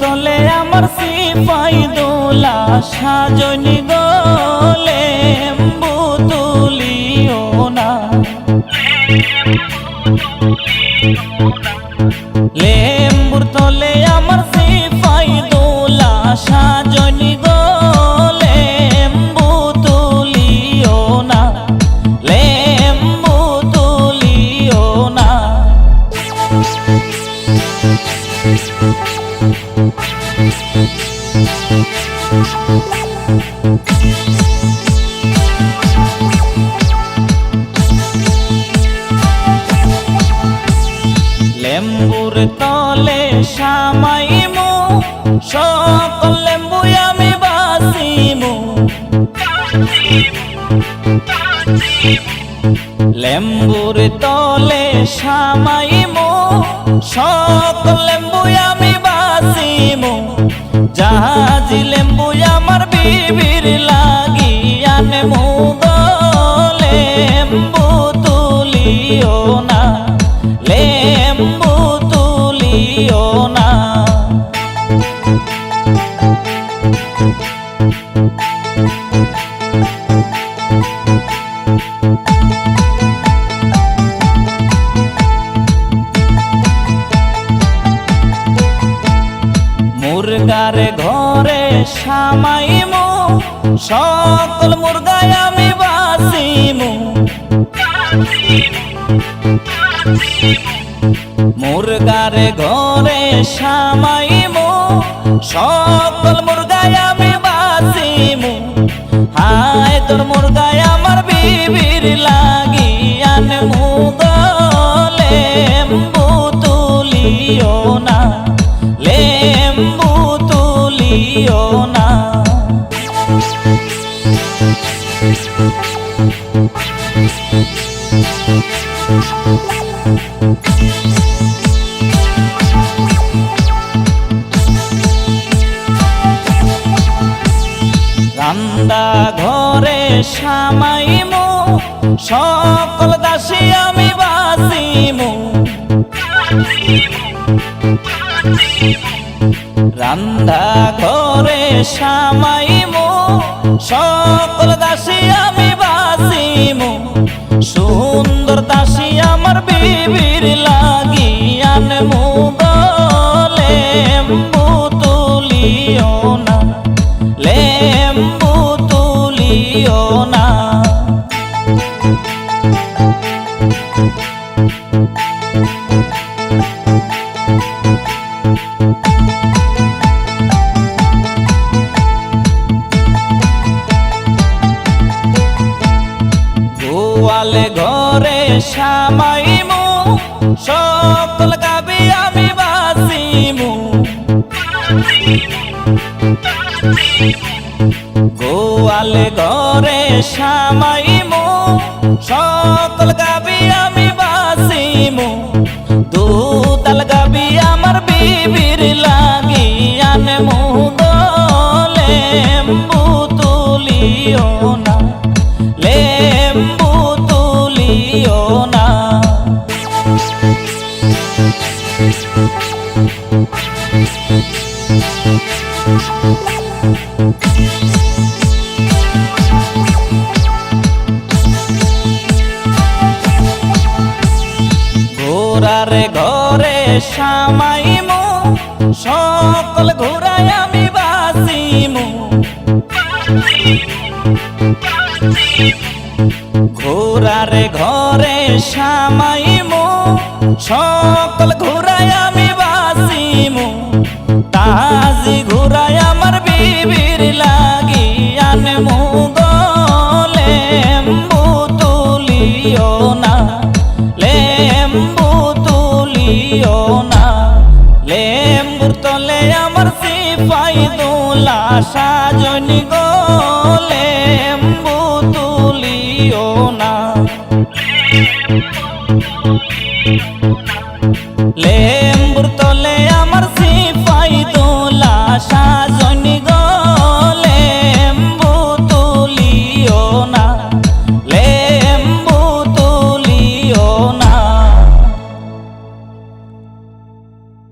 তলে আমার সিপাই দোলা সাজনি গো লেম্বু তুলিও না। লেম্বুর তলে আমার সিপাই দোলা সাজনি গো লেম্বু তুলিও না লেম্বু তুলিও না। লেম্বুর তলে সামাইমু, সকল লেম্বু আমি বাসিমু লেম্বুর তলে সামাইমু, সকল লেম্বু আমি বাসিমু জাহাজি লেম্বু আমার বিবির লাগি আনে মুগো মুরগার ঘরে সামাইমু, সকল মুরগায় আমি বাসিমু মুরগার ঘরে সামাইমু, সকল মুরগায় আমি বাসিমু হায় তোর মুরগায় আমার বিবির লাগি, আনমু তুলিও না। রান্দা ঘরে সামাইমু সকল দাসী আমি বাসিমু রান্দা ঘরে সামাইমু, সকল দাসী আমি বাসিমু সুন্দর দাসী আমার বিবির লাগি আনমু লেম্বু তুলিও না, লেম্বু তুলিও না। ঘরে সামাইমু সকল গাবি আমি বাসিমু গোয়ালে ঘরে সামাইমু সকল গাবি আমি বাসিমু দুতাল গাবি আমার বিবির ঘোরার ঘরে সামাইমু, সকল ঘোরায় আমি বাসিমু ঘোরার ঘরে সামাইমু, সকল ঘোরায় আমি বাসিমু তাজি ঘোরায় লেম্বুর তলে আমার সিপাই দোলা সাজনি গো লেম্বু তুলিও না।